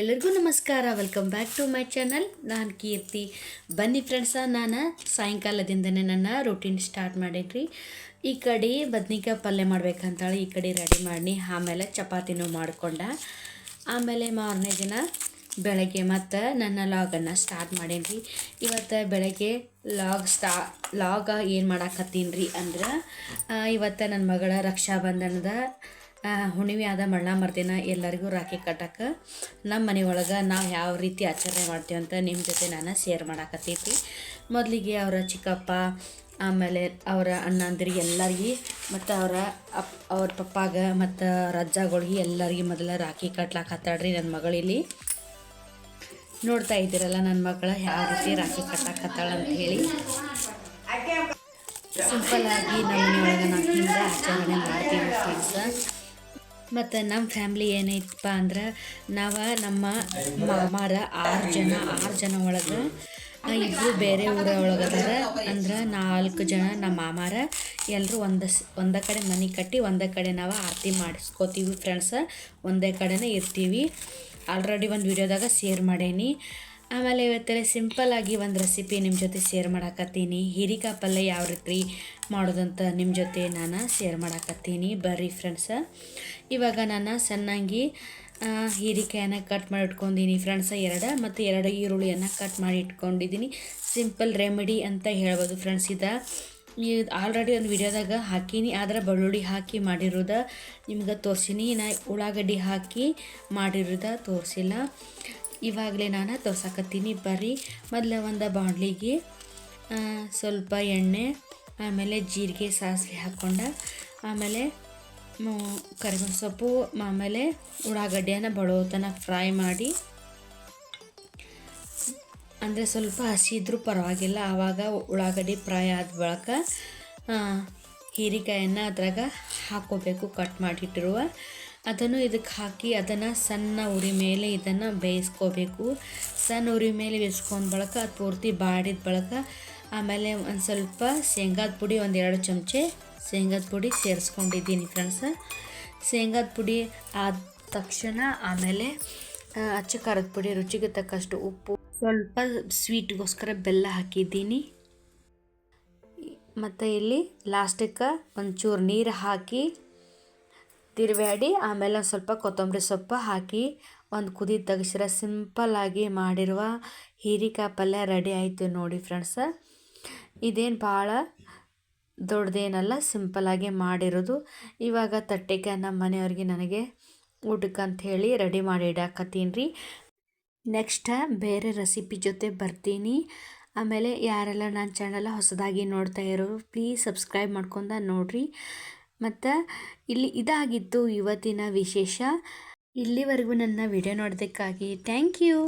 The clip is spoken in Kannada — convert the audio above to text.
ಎಲ್ಲರಿಗೂ ನಮಸ್ಕಾರ. Welcome back to my channel ನಾನು ಕೀರ್ತಿ. ಬನ್ನಿ ಫ್ರೆಂಡ್ಸ ನಾನು ಸಾಯಂಕಾಲದಿಂದನೇ ನನ್ನ ರೂಟೀನ್ ಸ್ಟಾರ್ಟ್ ಮಾಡೀನಿ ಈ ಕಡೆ ಬದ್ನಿಕಾಯಿ ಪಲ್ಯ ಮಾಡ್ಬೇಕಂತೇಳಿ. ಈ ಕಡೆ ರೆಡಿ ಮಾಡಿ ಆಮೇಲೆ ಚಪಾತಿನೂ ಮಾಡಿಕೊಂಡ. ಆಮೇಲೆ ಮಾರನೇ ದಿನ ಬೆಳಗ್ಗೆ ಮತ್ತು ನನ್ನ ಲಾಗನ್ನು ಸ್ಟಾರ್ಟ್ ಮಾಡೇನಿ ಇವತ್ತು ಬೆಳಗ್ಗೆ ಲಾಗ್ ಸ್ಟಾ ಲಾಗ ಏನು ಮಾಡಾಕತ್ತೀನಿ ರೀ ಅಂದ್ರೆ ಇವತ್ತು ನನ್ನ ಮಗಳ ರಕ್ಷಾಬಂಧನದ ಹುಣ್ಣಿಮೆ ಆದ ಮಳ್ಳ ಮರ್ದಿನ ಎಲ್ಲರಿಗೂ ರಾಖಿ ಕಟ್ಟಕ್ಕೆ ನಮ್ಮ ಮನೆ ಒಳಗೆ ನಾವು ಯಾವ ರೀತಿ ಆಚರಣೆ ಮಾಡ್ತೀವಿ ಅಂತ ನಿಮ್ಮ ಜೊತೆ ನಾನು ಶೇರ್ ಮಾಡಾಕತ್ತೈತಿ. ಮೊದಲಿಗೆ ಅವರ ಚಿಕ್ಕಪ್ಪ, ಆಮೇಲೆ ಅವರ ಅಣ್ಣಂದಿರಿಗೆ ಎಲ್ಲರಿಗೆ ಮತ್ತು ಅವರ ಅಪ್, ಅವ್ರ ಪಪ್ಪಾಗ ಮತ್ತು ರಜ್ಜಾಗಳಿಗೆ ಎಲ್ಲರಿಗೆ ಮೊದಲ ರಾಖಿ ಕಟ್ಲಾಕತ್ತಾಳ್ರಿ ನನ್ನ ಮಗಳಿಲ್ಲಿ ನೋಡ್ತಾ ಇದ್ದೀರಲ್ಲ ನನ್ನ ಮಗಳ ಯಾವ ರೀತಿ ರಾಖಿ ಕಟ್ಟಾಕತ್ತಾಳ ಅಂತ ಹೇಳಿ. ಸಿಂಪಲ್ ಆಗಿ ನಮ್ಮ ಮನೆಯೊಳಗೆ ನಾವು ಹಿಂದೆ ಆಚರಣೆ ಮಾಡ್ತೀವಿ. ಮತ್ತು ನಮ್ಮ ಫ್ಯಾಮ್ಲಿ ಏನೈತಪ್ಪ ಅಂದ್ರೆ ನಾವು ನಮ್ಮ ಮಾಮಾರ ಆರು ಜನ ಆರು ಜನ ಒಳಗೆ ಇಬ್ಬರು ಬೇರೆ ಊರ ಒಳಗದಾರ ಅಂದ್ರೆ. ನಾಲ್ಕು ಜನ ನಮ್ಮ ಮಾಮಾರ ಎಲ್ಲರೂ ಒಂದ ಒಂದೇ ಕಡೆ ಮನೆ ಕಟ್ಟಿ ಒಂದೇ ಕಡೆ ನಾವು ಆರತಿ ಮಾಡಿಸ್ಕೋತೀವಿ ಫ್ರೆಂಡ್ಸ ಒಂದೇ ಕಡೆನೇ ಇರ್ತೀವಿ. ಆಲ್ರೆಡಿ ಒಂದು ವಿಡಿಯೋದಾಗ ಶೇರ್ ಮಾಡೇನಿ. ಆಮೇಲೆ ಇವತ್ತೆಲ್ಲ ಆಗಿ ಒಂದು ರೆಸಿಪಿ ನಿಮ್ಮ ಜೊತೆ ಶೇರ್ ಮಾಡಾಕತ್ತೀನಿ. ಹೀರಿಕಾಯಿ ಪಲ್ಯ ಯಾವ ರೀತಿ ಮಾಡೋದಂತ ನಿಮ್ಮ ಜೊತೆ ನಾನು ಶೇರ್ ಮಾಡಾಕತ್ತೀನಿ. ಬರ್ರಿ ಫ್ರೆಂಡ್ಸ ಇವಾಗ ನಾನು ಸಣ್ಣಂಗಿ ಹೀರಿಕಾಯನ್ನು ಕಟ್ ಮಾಡಿ ಇಟ್ಕೊಂಡಿನಿ ಫ್ರೆಂಡ್ಸ ಎರಡು ಮತ್ತು ಎರಡು ಈರುಳ್ಳಿಯನ್ನು ಕಟ್ ಮಾಡಿ ಇಟ್ಕೊಂಡಿದ್ದೀನಿ ಸಿಂಪಲ್ ರೆಮಿಡಿ ಅಂತ ಹೇಳ್ಬೋದು ಫ್ರೆಂಡ್ಸ್ ಇದು. ಆಲ್ರೆಡಿ ಒಂದು ವಿಡಿಯೋದಾಗ ಹಾಕೀನಿ. ಆದ್ರೆ ಬೆಳ್ಳುಳ್ಳಿ ಹಾಕಿ ಮಾಡಿರೋದ ನಿಮ್ಗೆ ತೋರಿಸೀನಿ. ನಾ ಉಳ್ಳಾಗಡ್ಡಿ ಹಾಕಿ ಮಾಡಿರೋದ ತೋರಿಸಿಲ್ಲ. ಇವಾಗಲೇ ನಾನು ತೋರ್ಸಾಕತ್ತೀನಿ. ಬರ್ರಿ. ಮೊದಲ ಒಂದು ಬಾಂಡ್ಲಿಗೆ ಸ್ವಲ್ಪ ಎಣ್ಣೆ ಆಮೇಲೆ ಜೀರಿಗೆ ಸಾಸಿವೆ ಹಾಕ್ಕೊಂಡ ಆಮೇಲೆ ಕರಿಬೇವು ಸೊಪ್ಪು, ಆಮೇಲೆ ಉಳ್ಳಾಗಡ್ಡಿಯನ್ನು ಬಡೋತನ ಫ್ರೈ ಮಾಡಿ. ಅಂದರೆ ಸ್ವಲ್ಪ ಹಸಿ ಇದ್ರೂ ಪರವಾಗಿಲ್ಲ, ಆವಾಗ ಉಳ್ಳಾಗಡ್ಡೆ ಫ್ರೈ ಆದ ಬಳಿಕ ಹೀರಿಕಾಯನ್ನು ಅದ್ರಾಗ ಹಾಕೋಬೇಕು ಕಟ್ ಮಾಡಿಟ್ಟಿರುವ. ಅದನ್ನು ಇದಕ್ಕೆ ಹಾಕಿ ಅದನ್ನು ಸಣ್ಣ ಉರಿ ಮೇಲೆ ಇದನ್ನು ಬೇಯಿಸ್ಕೋಬೇಕು. ಸಣ್ಣ ಉರಿ ಮೇಲೆ ಬೇಯಿಸ್ಕೊಂಡ ಬಳಿಕ, ಅದು ಪೂರ್ತಿ ಬಾಡಿದ ಬಳಿಕ ಆಮೇಲೆ ಒಂದು ಸ್ವಲ್ಪ ಶೇಂಗಾದ ಪುಡಿ ಒಂದು ಎರಡು ಚಮಚೆ ಶೇಂಗಾದ ಪುಡಿ ಸೇರಿಸ್ಕೊಂಡಿದ್ದೀನಿ ಫ್ರೆಂಡ್ಸ ಶೇಂಗಾದ ಪುಡಿ ಆದ ತಕ್ಷಣ ಆಮೇಲೆ ಅಚ್ಚು ಖಾರದ ಪುಡಿ ರುಚಿಗೆ ತಕ್ಕಷ್ಟು ಉಪ್ಪು, ಸ್ವಲ್ಪ ಸ್ವೀಟ್ಗೋಸ್ಕರ ಬೆಲ್ಲ ಹಾಕಿದ್ದೀನಿ. ಮತ್ತು ಇಲ್ಲಿ ಲಾಸ್ಟಿಗೆ ಒಂಚೂರು ನೀರು ಹಾಕಿ ತಿರುವಾಡಿ ಆಮೇಲೆ ಒಂದು ಸ್ವಲ್ಪ ಕೊತ್ತಂಬರಿ ಸೊಪ್ಪು ಹಾಕಿ ಒಂದು ಕುದಿ ತೆಗಿಸಿರ ಸಿಂಪಲ್ಲಾಗಿ ಮಾಡಿರುವ ಹೀರಿಕಾಯಿ ಪಲ್ಯ ರೆಡಿ ಆಯಿತು ನೋಡಿ ಫ್ರೆಂಡ್ಸ ಇದೇನು ಭಾಳ ದೊಡ್ಡದೇನಲ್ಲ ಸಿಂಪಲಾಗೆ ಮಾಡಿರೋದು. ಇವಾಗ ತಟ್ಟೆಗೆ ನಮ್ಮ ಮನೆಯವ್ರಿಗೆ ನನಗೆ ಊಟಕ್ಕೆ ಅಂತ ಹೇಳಿ ರೆಡಿ ಮಾಡಿ ಇಡಾಕತ್ತೀನಿ. ರೀ ನೆಕ್ಸ್ಟ್ ಬೇರೆ ರೆಸಿಪಿ ಜೊತೆ ಬರ್ತೀನಿ. ಆಮೇಲೆ ಯಾರೆಲ್ಲ ನನ್ನ ಚಾನಲ್ ಹೊಸದಾಗಿ ನೋಡ್ತಾ ಇರೋರು ಪ್ಲೀಸ್ ಸಬ್ಸ್ಕ್ರೈಬ್ ಮಾಡ್ಕೊಂಡ ನೋಡಿರಿ. ಮತ್ತು ಇಲ್ಲಿ ಇದಾಗಿತ್ತು ಇವತ್ತಿನ ವಿಶೇಷ. ಇಲ್ಲಿವರೆಗೂ ನನ್ನ ವಿಡಿಯೋ ನೋಡೋದಕ್ಕಾಗಿ ಥ್ಯಾಂಕ್ ಯು